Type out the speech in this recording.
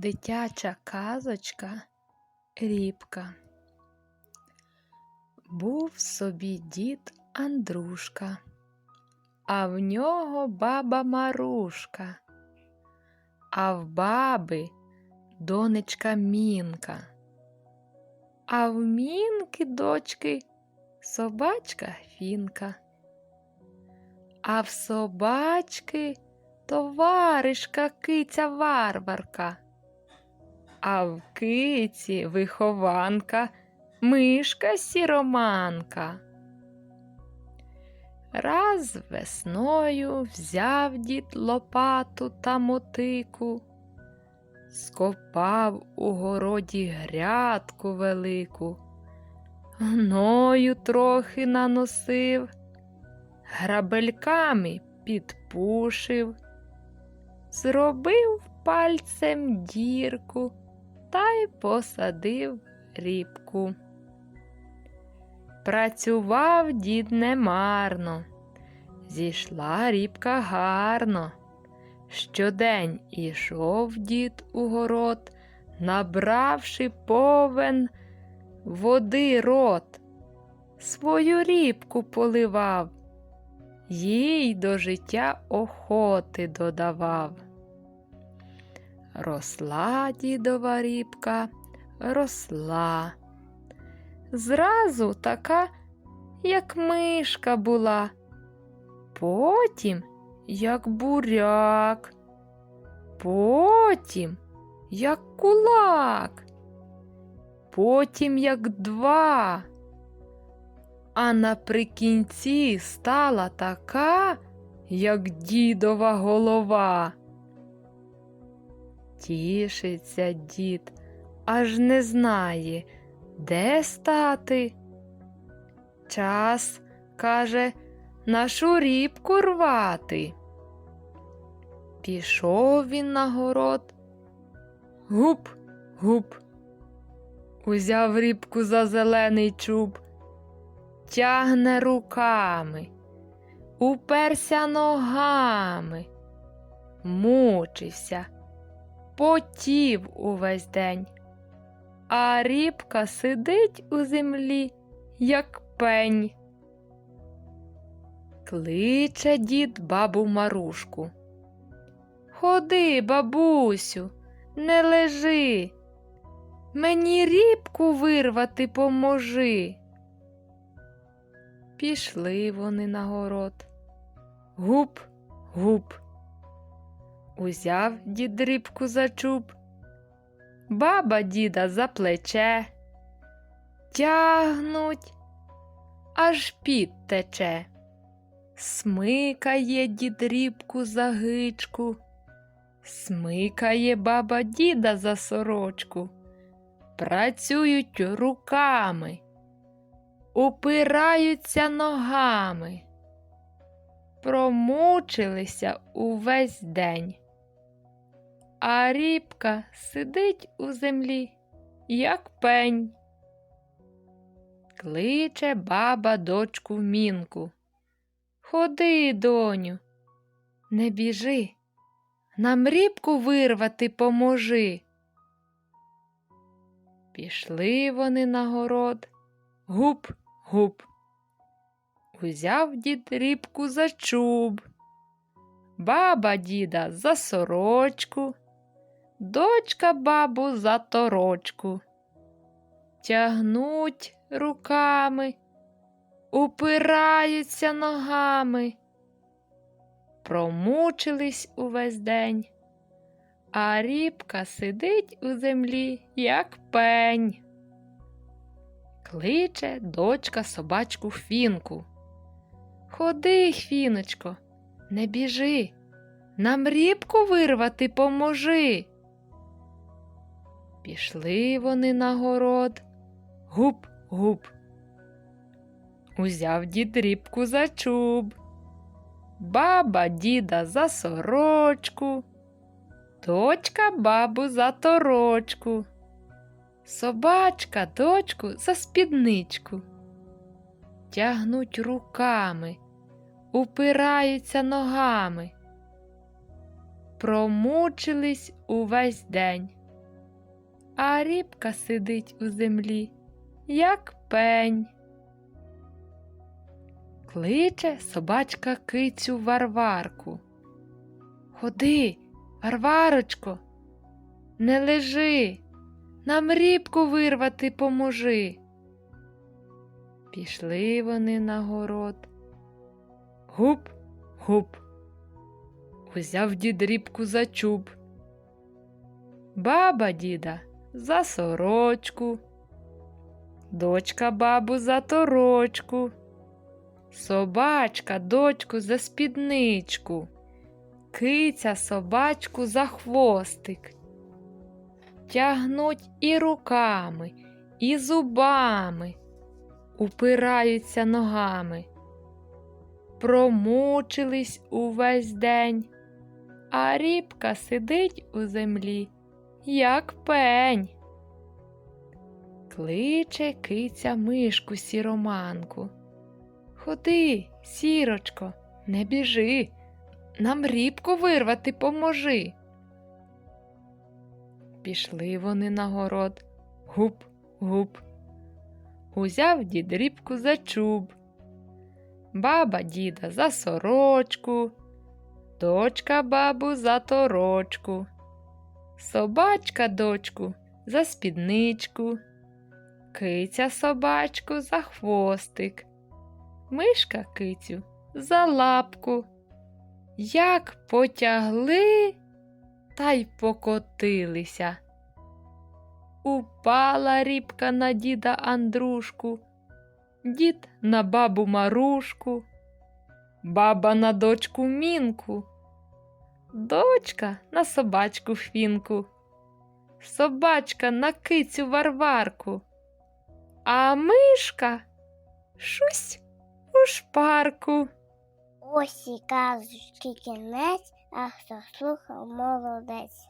Дитяча казочка Рібка. Був собі дід Андрушка, а в нього баба Марушка, а в баби донечка Мінка, а в Мінки дочки собачка Фінка, а в собачки товаришка киця варварка. А в киці вихованка мишка сіроманка. Раз весною взяв дід лопату та мотику, скопав у городі грядку велику, гною трохи наносив, грабельками підпушив, зробив пальцем дірку та й посадив рібку. Працював дід немарно, зійшла рібка гарно. Щодень ішов дід у город, набравши повен води рот, свою рібку поливав, їй до життя охоти додавав. Росла дідова рібка, росла. Зразу така, як мишка була, потім як буряк, потім як кулак, потім як два. А наприкінці стала така, як дідова голова. Тішиться дід, аж не знає, де стати. Час, каже, нашу рібку рвати. Пішов він на город. Гуп, гуп. Узяв рібку за зелений чуб, тягне руками, уперся ногами, мучився потів увесь день, а рібка сидить у землі, як пень. Кличе дід бабу Марушку. Ходи, бабусю, не лежи. Мені рібку вирвати поможи. Пішли вони на город. Гуп, гуп. Узяв дід рибку за чуб, баба діда за плече, тягнуть, аж під тече. Смикає дід рібку за гичку, смикає баба діда за сорочку, працюють руками, упираються ногами, промучилися увесь день а рібка сидить у землі, як пень. Кличе баба дочку в мінку. Ходи, доню, не біжи, нам рібку вирвати поможи. Пішли вони на город, гуп, гуп. Узяв дід рібку за чуб, баба діда за сорочку дочка бабу за торочку. Тягнуть руками, упираються ногами, промучились увесь день, а рібка сидить у землі, як пень. Кличе дочка собачку Фінку. Ходи, Фіночко, не біжи, нам рібку вирвати поможи. Пішли вони на город. Гуп, гуп. Узяв дід рібку за чуб, баба діда за сорочку, дочка бабу за торочку, собачка дочку за спідничку. Тягнуть руками, упираються ногами. Промучились увесь день а рібка сидить у землі, як пень. Кличе собачка кицю Варварку. Ходи, Варварочко, не лежи, нам рібку вирвати поможи. Пішли вони на город. Гуп, гуп. Узяв дід рібку за чуб. Баба діда за сорочку, дочка бабу за торочку, собачка дочку за спідничку, киця собачку за хвостик. Тягнуть і руками, і зубами, упираються ногами. Промучились увесь день, а рібка сидить у землі, як пень. Кличе киця мишку сіроманку. Ходи, сірочко, не біжи, нам рібку вирвати поможи. Пішли вони на город. Гуп, гуп. Узяв дід рібку за чуб. Баба діда за сорочку, дочка бабу за торочку, собачка дочку за спідничку, киця собачку за хвостик, мишка кицю за лапку. Як потягли, та й покотилися. Упала рібка на діда Андрушку, дід на бабу Марушку, баба на дочку Мінку, дочка на собачку Фінку, собачка на кицю Варварку, а мишка шусь у шпарку. Ось і казочки кінець, а хто слухав молодець.